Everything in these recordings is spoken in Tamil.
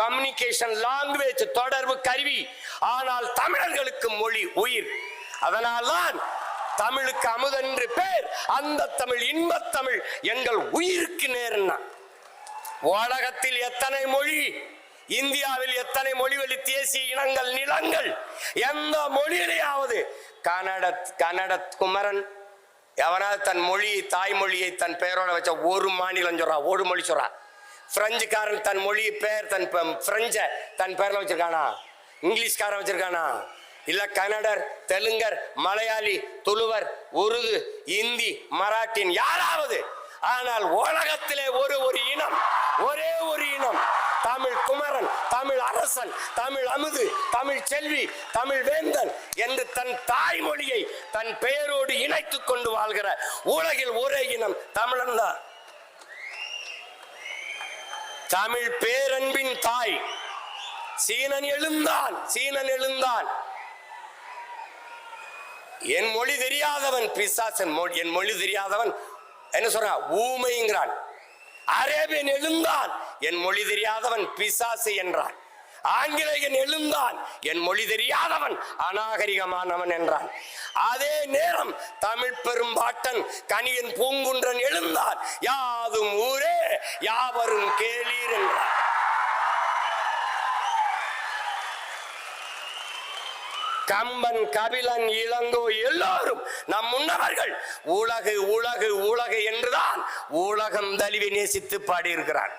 கம்யூனிகேஷன் லாங்குவேஜ் தொடர்பு கருவி. ஆனால் தமிழர்களுக்கு மொழி உயிர். அதனால்தான் தமிழுக்கு அமுதென்று பேர் அந்த தமிழ் இன்பத் தமிழ் எங்கள் உயிருக்கு நேர்னா. உலகத்தில் எத்தனை மொழி இந்தியாவில் எத்தனை மொழிவழி தேசிய இனங்கள் நிலங்கள் எந்த மொழியிலேயாவது கன்னட கன்னட குமரன் எவனாவது தன் மொழியை தாய்மொழியை தன் பெயரோட வச்ச ஒரு மாநிலம் சொல்றா ஒரு மொழி சொல்றா. பிரெஞ்சுக்காரன் தன் மொழி பேர் தன் ப- பிரெஞ்ச தன் பேரில் வச்சிருக்கானா? இங்கிலீஷ்காரன் வச்சிருக்கானா? இல்லை கன்னடர் தெலுங்கர் மலையாளி துளுவர் உருது இந்தி மராட்டின் யாராவது? ஆனால் உலகத்திலே ஒரு ஒரு இனம் ஒரே ஒரு இனம் தமிழ் குமரன் தமிழ் அரசன் தமிழ் அமுது தமிழ் செல்வி தமிழ் வேந்தன் என்று தன் தாய்மொழியை தன் பெயரோடு இணைத்துக் கொண்டு வாழ்கிற உலகில் ஒரே இனம் தமிழன் தான். தமிழ் பேரன்பின் தாய். சீனன் எழுந்தான் சீனன் எழுந்தான். என் மொழி தெரியாதவன் பிசாசன் மொழி என் மொழி தெரியாதவன் என்ன சொல்றான் ஊமைங்கிறான். அரேபியன் எழுந்தான் என் மொழி தெரியாதவன் பிசாசு என்றான். ஆங்கிலேயன் எழுந்தான். என் மொழி தெரியாதவன் அநாகரிகமானவன் என்றான். அதே நேரம் தமிழ் பெரும்பாட்டன் கனியன் பூங்குன்றன் எழுந்தான். யாதும் ஊரே யாவரும் கேளீர் என்றான். கம்பன் கபிலன் இளங்கோ எல்லோரும் நம் முன்னவர்கள் உலகு உலகு உலகு என்றுதான் உலகம் தழுவி நேசித்து பாடியிருக்கிறான்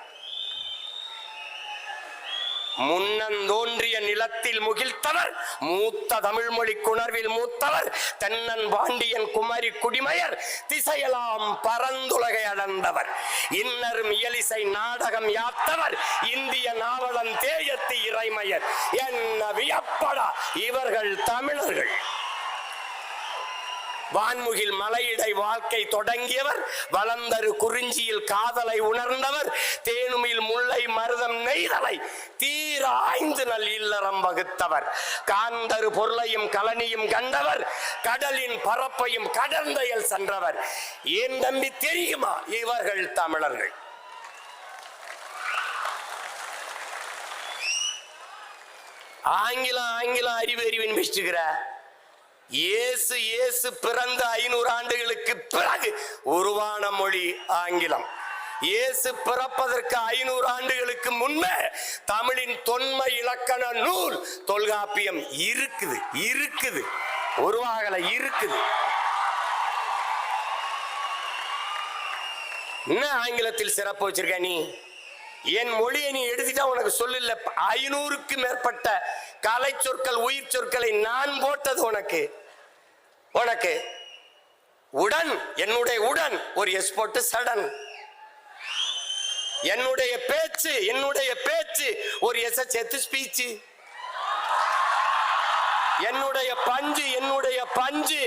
முன்னந்தோன்றிய நிலத்தில் முகிழ்த்தவர் மூத்த தமிழ் மொழி குணர்வில் மூத்தவர் தென்னன் பாண்டியன் குமரி குடிமையர் திசையெல்லாம் பரந்துலகை அடர்ந்தவர். இன்னரும் இயலிசை நாடகம் யாத்தவர் இந்திய நாவலன் தேயத்து இறைமையர். என்ன வியப்படா இவர்கள் தமிழர்கள். வான்முகில் மலையிடை வாழ்க்கை தொடங்கியவர் வளர்ந்தரு குறிஞ்சியில் காதலை உணர்ந்தவர் தே மருதம் தீர ஆய்ந்து நல் இல்லறம் வகுத்தவர். காந்தரு பொருளையும் கலனியும் கண்டவர். கடலின் பரப்பையும் கடந்தையில் சென்றவர். ஏன் தம்பி தெரியுமா? இவர்கள் தமிழர்கள். ஆங்கிலம் ஆங்கிலம் அறிவு அறிவின் வச்சுக்கிற இயேசு இயேசு பிறந்த ஐநூறு ஆண்டுகளுக்கு பிறகு உருவான மொழி ஆங்கிலம். இயேசு பிறப்பதற்கு ஐநூறு ஆண்டுகளுக்கு முன்னே தமிழின் தொன்மை இலக்கண நூல் தொல்காப்பியம் இருக்குது இருக்குது. உருவாகல இருக்குது. என்ன ஆங்கிலத்தில் சிறப்பு வச்சிருக்க நீ? என் மொழியை நீ எடுத்துட்டா உனக்கு சொல்லல ஐநூறுக்கு மேற்பட்ட கலை சொற்கள் உயிர் சொற்களை நான் போட்டது உனக்கு. உனக்கு. உடன் என்னுடைய உடன் ஒரு எஸ் போட்டு சடன் என்னுடைய பேச்சு என்னுடைய பேச்சு. ஒரு எஸ் எத்து ஸ்பீச்சு என்னுடைய பஞ்சு என்னுடைய பஞ்சு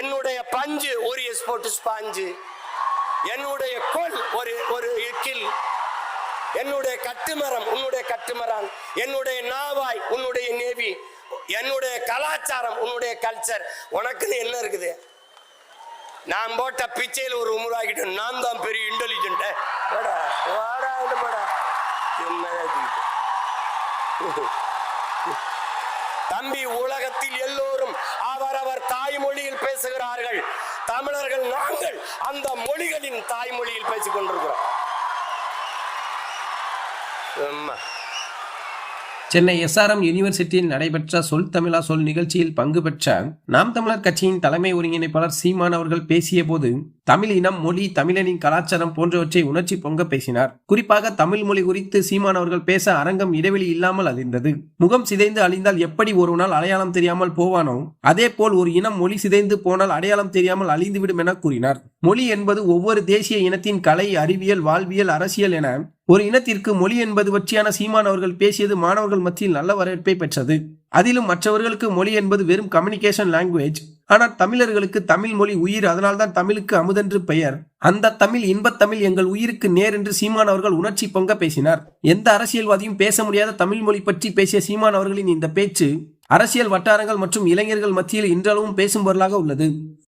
என்னுடைய பஞ்சு. ஒரு எஸ் போட்டு ஸ்பாஞ்சு என்னுடைய கொல் ஒரு ஒரு இக்கில் என்னுடைய கட்டுமரம் உன்னுடைய கட்டுமரம் என்னுடைய நாவாய் உன்னுடைய நேவி. என்னுடைய கலாச்சாரம் உன்னுடைய கல்ச்சர் உனக்குன்னு என்ன இருக்குது? நான் போட்ட பிச்சையில் ஒரு உமுறாகிட்டு நான் தான் பெரிய இன்டெலிஜென்ட் தம்பி உலகத்தில் எல்லோரும் அவரவர் தாய்மொழியில் பேசுகிறார்கள். தமிழர்கள் நாங்கள் அந்த மொழிகளின் தாய்மொழியில் பேசிக் கொண்டிருக்கிறோம். சென்னை எஸ்ஆர்எம் யூனிவர்சிட்டியில் நடைபெற்ற சொல் தமிழா சொல் நிகழ்ச்சியில் பங்கு பெற்ற நாம் தமிழர் கட்சியின் தலைமை ஒருங்கிணைப்பாளர் சீமான் அவர்கள் பேசிய போது தமிழ் இனம் மொழி தமிழனின் கலாச்சாரம் போன்றவற்றை உணர்ச்சி பொங்க பேசினார். குறிப்பாக தமிழ் மொழி குறித்து சீமான் அவர்கள் பேச அரங்கம் இடைவெளி இல்லாமல் அழிந்தது. முகம் சிதைந்து அழிந்தால் எப்படி ஒருவனால் அடையாளம் தெரியாமல் போவானோ அதே போல் ஒரு இனம் மொழி சிதைந்து போனால் அடையாளம் தெரியாமல் அழிந்துவிடும் என கூறினார். மொழி என்பது ஒவ்வொரு தேசிய இனத்தின் கலை அறிவியல் வாழ்வியல் அரசியல் என ஒரு இனத்திற்கு மொழி என்பது பற்றியான சீமான் அவர்கள் பேசியது மாணவர்கள் மத்தியில் நல்ல வரவேற்பை பெற்றது. அதிலும் மற்றவர்களுக்கு மொழி என்பது வெறும் கம்யூனிகேஷன் லாங்குவேஜ் ஆனால் தமிழர்களுக்கு தமிழ் மொழி உயிர் அதனால்தான் தமிழுக்கு அமுதென்று பெயர். அந்த தமிழ் இன்பத் தமிழ் எங்கள் உயிருக்கு நேர் என்று சீமான் அவர்கள் உணர்ச்சி பொங்க பேசினார். எந்த அரசியல்வாதியும் பேச முடியாத தமிழ் மொழி பற்றி பேசிய சீமான் அவர்களின் இந்த பேச்சு அரசியல் வட்டாரங்கள் மற்றும் இளைஞர்கள் மத்தியில் இன்றளவும் பேசும் பொருளாக உள்ளது.